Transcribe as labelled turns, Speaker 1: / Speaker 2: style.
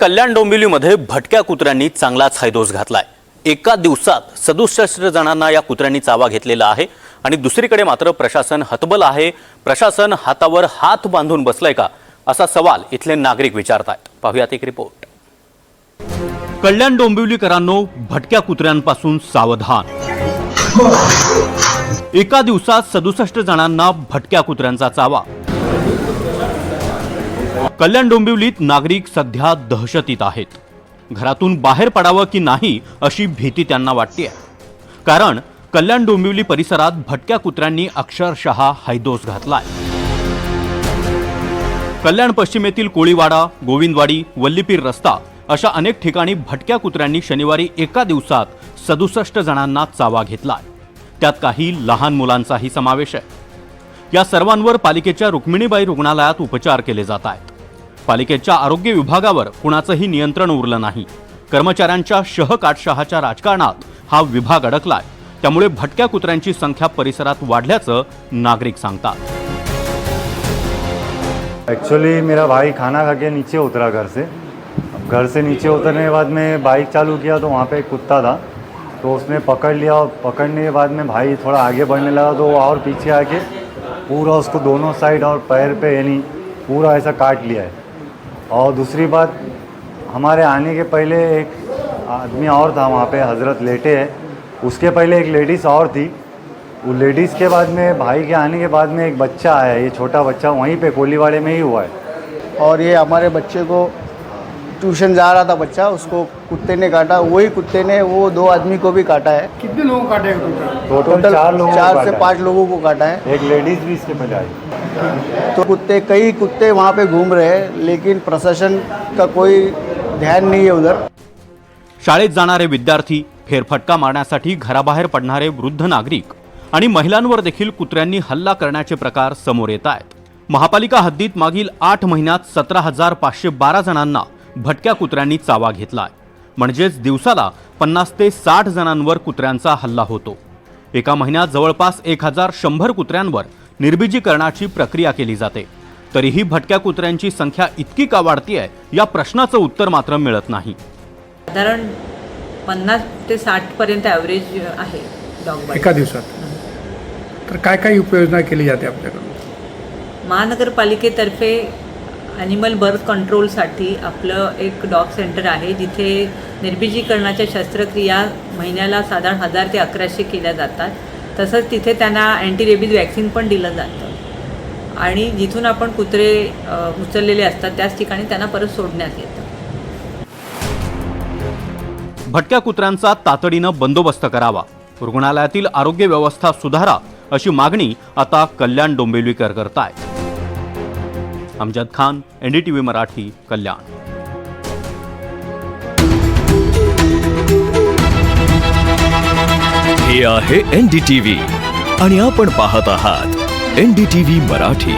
Speaker 1: कल्याण डोंबिवलीमध्ये भटक्या कुत्र्यांनी चांगलाच हैदोस घातलाय. एका दिवसात सदुसष्ट जणांना या कुत्र्यांनी चावा घेतलेला आहे आणि दुसरीकडे मात्र प्रशासन हतबल आहे. प्रशासन हातावर हात बांधून बसलंय का? असा सवाल इथले नागरिक विचारतायत. पाहुयात एक रिपोर्ट. कल्याण डोंबिवलीकरांनो भटक्या कुत्र्यांपासून सावधान. एका दिवसात सदुसष्ट जणांना भटक्या कुत्र्यांचा चावा. कल्याण डोंबिवलीत नागरिक सध्या दहशतीत आहेत. घरातून बाहेर पडावं की नाही अशी भीती त्यांना वाटते कारण कल्याण डोंबिवली परिसरात भटक्या कुत्र्यांनी अक्षरशः हैदोस घातलाय. कल्याण पश्चिमेतील कोळीवाडा गोविंदवाडी वल्लीपीर रस्ता अशा अनेक ठिकाणी भटक्या कुत्र्यांनी शनिवारी एका दिवसात सदुसष्ट जणांना चावा घेतलाय. त्यात काही लहान मुलांचाही समावेश आहे. या सर्वांवर पालिकेच्या रुक्मिणीबाई रुग्णालयात उपचार केले जात आहेत. पालिकेच्या आरोग्य विभागावर कुणाचंही नियंत्रण उरलं नाही. कर्मचाऱ्यांच्या शहकाटशहाच्या राजकारणात हा विभाग अडकलाय. त्यामुळे भटक्या कुत्र्यांची संख्या परिसरात वाढल्याचं नागरिक सांगतात.
Speaker 2: एक्चुअली मेरा भाई खाना खा के नीचे उतरा घर से. घर से नीचे उतरने के बाद में बाइक चालू किया तो वहाँ पे एक कुत्ता था. तो उसने पकड़ लिया और पकड़ने के बाद में भाई थोड़ा आगे बढ़ने लगा तो और पीछे आके पूरा उसको दोनों साइड और पैर पे यानी पूरा ऐसा काट लिया है। और दूसरी बात, हमारे आने के पहले एक आदमी और था वहाँ पे, हज़रत लेटे है। उसके पहले एक लेडीज़ और थी। वो लेडीज़ के बाद में, भाई के आने के बाद में एक बच्चा आया, ये छोटा बच्चा वहीं पे कोलीवाड़े में ही हुआ है।
Speaker 3: और ये हमारे बच्चे को ट्यूशन जा रहा था बच्चा उसको कुत्ते ने काटा वही कुत्ते ने वो दो आदमी को भी काटा है।
Speaker 4: कितने लोगों को काटेगा टोटल?
Speaker 2: टोटल चार लोगों
Speaker 3: चार
Speaker 2: काटा
Speaker 3: से
Speaker 2: है।
Speaker 3: पाँच लोगों को काटा है।
Speaker 2: एक लेडीज़ भी इसके
Speaker 3: तो कुत्ते कई कुत्ते वहाँ पे घूम रहे हैं लेकिन प्रशासन का कोई ध्यान नहीं है उधर।
Speaker 1: शाळेत जाणारे विद्यार्थी फेरफटका मारण्यासाठी घराबाहेर पडणारे वृद्ध नागरिक आणि महिलांवर देखील कुत्र्यांनी हल्ला करण्याचे प्रकार समोर येत आहेत. महापालिका हद्दीत मागील आठ महिन्यात सतरा हजार पाचशे बारा जणांना भटक्या कुत्र्यांनी चावा घेतलाय. म्हणजेच दिवसाला पन्नास ते साठ जणांवर कुत्र्यांचा हल्ला होतो. एका महिन्यात जवळपास एक हजार शंभर कुत्र्यांवर निर्बीजीकरणाची प्रक्रिया केली जाते. तरीही भटक्या कुत्र्यांची संख्या इतकी का वाढतीये या प्रश्नाचं उत्तर मात्र मिळत नाही.
Speaker 5: साधारण पन्नास ते साठपर्यंत ॲव्हरेज आहे डॉग बाईट
Speaker 4: एका दिवसात. तर काय काय उपाययोजना केली जाते आपल्याकडून?
Speaker 5: महानगरपालिकेतर्फे ॲनिमल बर्थ कंट्रोलसाठी आपलं एक डॉग सेंटर आहे जिथे निर्बीजीकरणाच्या शस्त्रक्रिया महिन्याला साधारण हजार ते अकराशे केल्या जातात. तसंच तिथे त्यांना अँटीरेबीज वॅक्सिन पण दिलं जातं. आणि जिथून आपण कुत्रे उचललेले असतात त्याच ठिकाणी त्यांना परत सोडण्यात येतं.
Speaker 1: भटक्या कुत्र्यांचा तातडीनं बंदोबस्त करावा. रुग्णालयातील आरोग्य व्यवस्था सुधारा अशी मागणी आता कल्याण डोंबिवलीकर करतायत. अमजद खान एनडीटीव्ही मराठी कल्याण.
Speaker 6: हे आहे एनडीटीव्ही आणि आपण पाहत आहात एनडीटीव्ही मराठी.